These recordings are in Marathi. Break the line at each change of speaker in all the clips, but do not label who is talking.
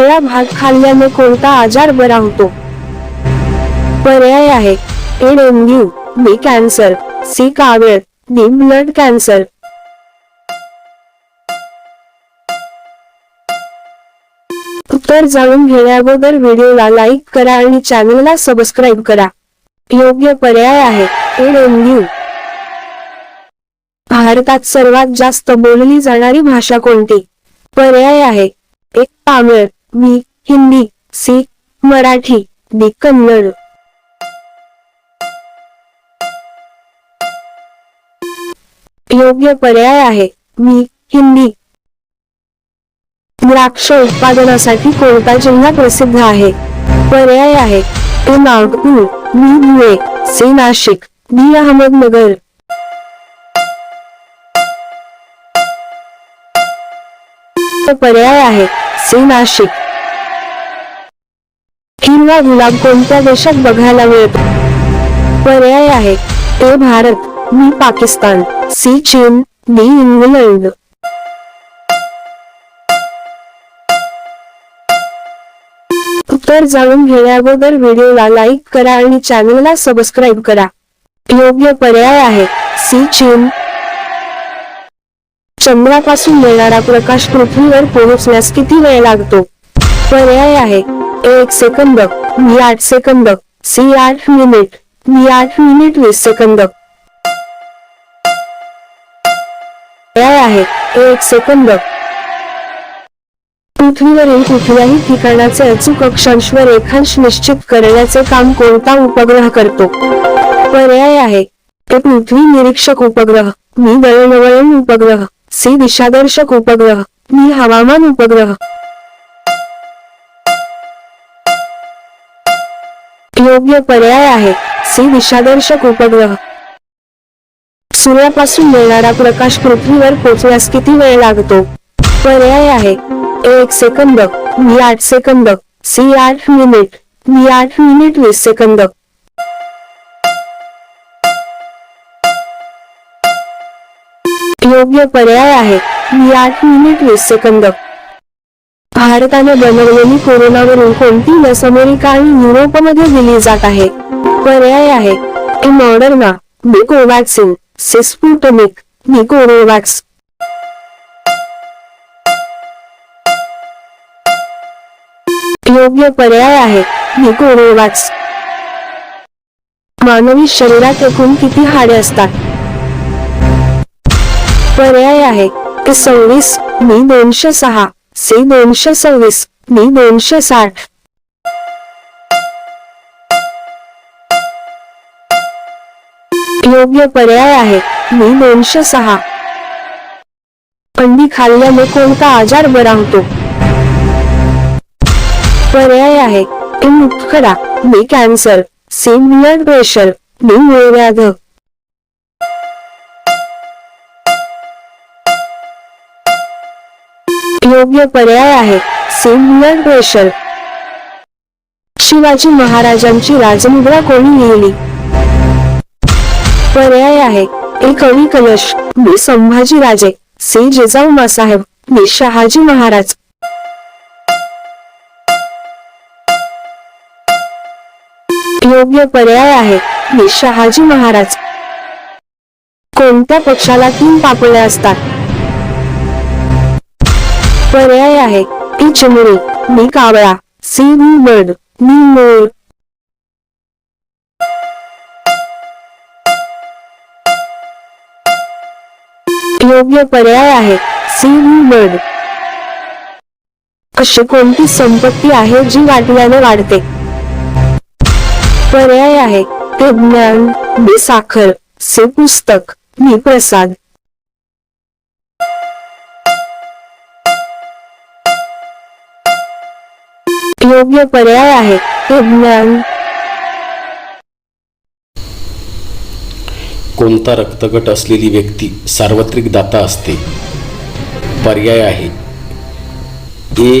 शिळा भात खाल्ल्याने कोणता आजार बरा होतो? पर्याय आहे. A dengue B cancer C कावेळ D blood cancer. उत्तर जाणून घेण्याअगोदर व्हिडिओला लाईक करा आणि चॅनलला सबस्क्राईब करा. योग्य पर्याय आहे. ए डेंग्यू भारतात सर्वात जास्त बोलली जाणारी भाषा कोणती? पर्याय आहे. एक Tamil B Hindi C Marathi D Kannada. योग्य पर्याय आहे, मी, हिंदी. द्राक्ष उत्पादनासाठी कोणता जिल्हा प्रसिद्ध आहे. पर्याय आहे A Nagpur B Dhule, C, Nashik, D, Ahmednagar. पर्याय आहे सी नाशिक. हिरवा गुलाब कोणत्या देशात बघायला मिळतो? पर्याय आहे. A Bharat B Pakistan C चीन डी इंग्लंड. उत्तर जाणून घेण्याअगोदर व्हिडिओला लाईक करा आणि चॅनलला सबस्क्राईब करा. योग्य पर्याय आहे. सी चीन चंद्रापासून मिळणारा प्रकाश पृथ्वीवर पोहोचण्यास किती वेळ लागतो? पर्याय आहे. एक सेकंद. मी आठ सेकंद. सी आठ मिनिट. मी आठ मिनिट वीस सेकंद. पर्याय आहे. एक सेकंद. पृथ्वीवरील कुठल्याही ठिकाणाचे अचूक अक्षांश व रेखांश निश्चित करण्याचे काम कोणता उपग्रह करतो? पर्याय आहे. ते पृथ्वी निरीक्षक उपग्रह. मी दळणवळण उपग्रह. सी दिशादर्शक उपग्रह मी हवामान उपग्रह. योग्य पर्याय आहे सी दिशादर्शक उपग्रह. सूर्यापासून मिळणारा प्रकाश पृथ्वीवर पोचण्यास किती वेळ लागतो? पर्याय आहे एक सेकंद मी आठ सेकंद सी आठ मिनिट मी आठ मिनिट वीस सेकंद. योग्य पर्याय आहे. आठ मिनिट वीस सेकंद. भारताने बनवलेली कोरोनावरून कोणती लस अमेरिका आणि युरोपमध्ये दिली जात आहे. पर्याय आहे. ए मॉडर्ना बी कोवॅक्सिन सिस्पुटनिक बी कोरोवॅक्स योग्य पर्याय आहे. बी कोरोवॅक्स मानवी शरीरात एकूण किती हाडे असतात? पर्याय आहे. ते सव्वीस मी दोनशे सहा. सी दोनशे सव्वीस मी दोनशे साठ. योग्य पर्याय आहे. मी दोनशे सहा. अंडी खाल्ल्याने कोणता आजार बरा होतो? पर्याय आहे. मी कॅन्सर सी ब्लड प्रेशर मी मूळव्याध योग्य पर्याय आहे. सेम ब्लड प्रेशर शिवाजी महाराजांची राजमुद्रा कोणी लिहिली? पर्याय आहे. एक कवी कलश. बी संभाजी राजे. से. जिजाऊ मासाहेब बी शहाजी महाराज. योग्य पर्याय आहे. बी शहाजी महाराज. कोणत्या पक्षाला तीन पापण्या असतात? पर्याय आहे. ती चिमणी मी कावळा. सी मी मड मी मोर योग्य पर्याय आहे. सी मी मड. अशी कोणती संपत्ती आहे जी वाटल्याने वाढते? पर्याय आहे. ते ज्ञान बी साखर. से पुस्तक मी प्रसाद. योग्य पर्याय आहे. हे ज्ञान
कोणता रक्तगट असलेली व्यक्ती सार्वत्रिक दाता असते? पर्याय आहे. ए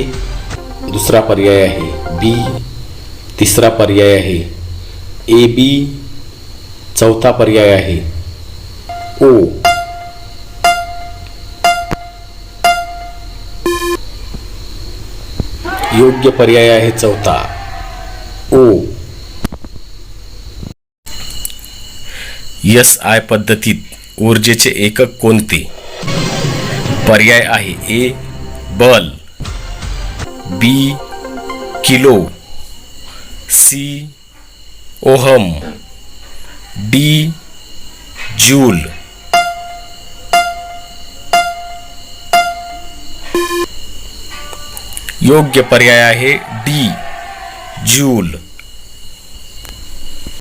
दुसरा पर्याय आहे. बी तिसरा पर्याय आहे. ए बी चौथा पर्याय आहे. ओ योग्य पर्याय आहे चौथा. ओ. एस आय पद्धतीत ऊर्जेचे एकक कोणते? पर्याय आहे ए बल. B kilo. C ohm. D joule. योग्य पर्याय आहे. D joule